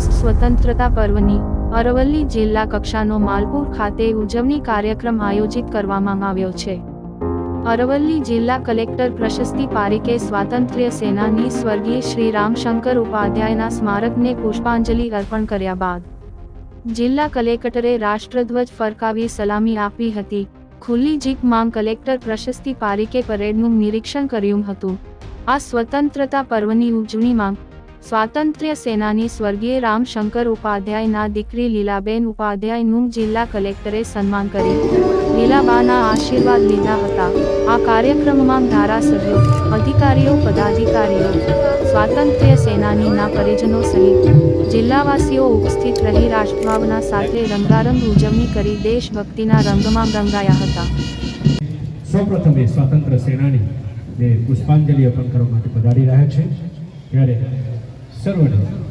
સ્વતંત્રતા પર્વની અરવલ્લી જિલ્લા કક્ષાનો માલપુર ખાતે ઉજવણી કાર્યક્રમ આયોજિત કરવામાં આવ્યો છે. અરવલ્લી જિલ્લા કલેક્ટર પ્રશસ્તિ પારીકે સ્વાતંત્ર્ય સેનાની સ્વર્ગીય શ્રી રામશંકર ઉપાધ્યાયના સ્મારકને પુષ્પાંજલિ અર્પણ કર્યા બાદ, જિલ્લા કલેક્ટરે રાષ્ટ્રધ્વજ ફરકાવી સલામી આપી હતી. ખુલ્લી જીપમાં કલેક્ટર પ્રશસ્તિ પારીકે પરેડનું નિરીક્ષણ કર્યું હતું. આ સ્વતંત્રતા પર્વની ઉજવણીમાં સ્વાતંત્ર્ય સેનાની સ્વર્ગીય રામશંકર ઉપાધ્યાયના દીકરી લીલાબેન ઉપાધ્યાયનું જિલ્લા કલેક્ટરે સન્માન કરી લીલાબાના આશીર્વાદ લીધા હતા. આ કાર્યક્રમમાં ધારાસભ્યો, અધિકારીઓ, પદાધિકારીઓ, સ્વાતંત્ર્ય સેનાનીના પરિજનો સહિત જિલ્લાવાસીઓ ઉપસ્થિત રહી રાષ્ટ્રભાવના સાથે રંગારંગ ઉજવણી કરી દેશભક્તિના રંગમાં રંગાયા હતા. સૌપ્રથમ એ સ્વાતંત્ર્ય સેનાની પુષ્પાંજલિ અર્પણ કરવા માટે પધારી રહ્યા છે. ત્યારે सरवडे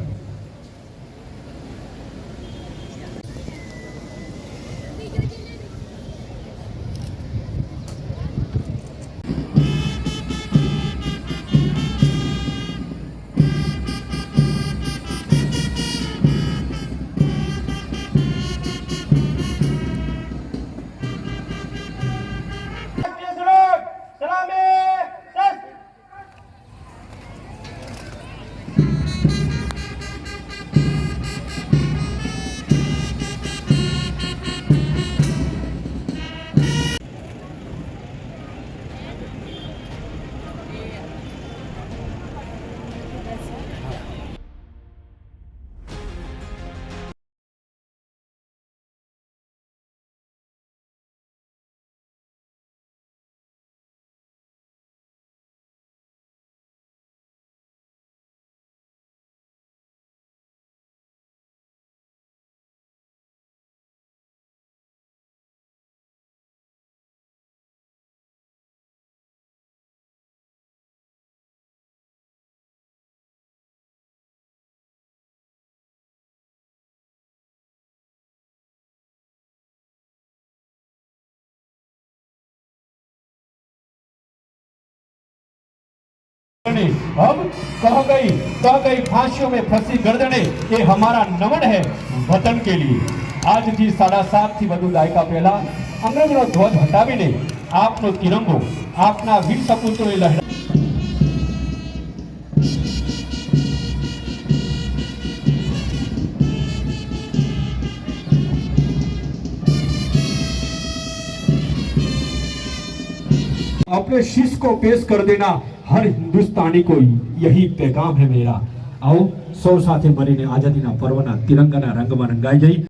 अब कह गई कह गई फांसियों में फंसी गर्दने ये हमारा नमन है વતન કે લીએ આજથી સાડા સાતથી વધુ દાયકા પહેલા અંગ્રેજનો ધ્વજ હટાવીને આપનો તિરંગો આપના વીર સપૂતોએ લહેરા अपने शीश को पेश कर देना હર હિન્દુસ્તાની કોઈ યહી પેગામ હે મેરા આવો સૌ સાથે મળીને આઝાદીના પર્વના તિરંગાના રંગમાં રંગાઈ જઈ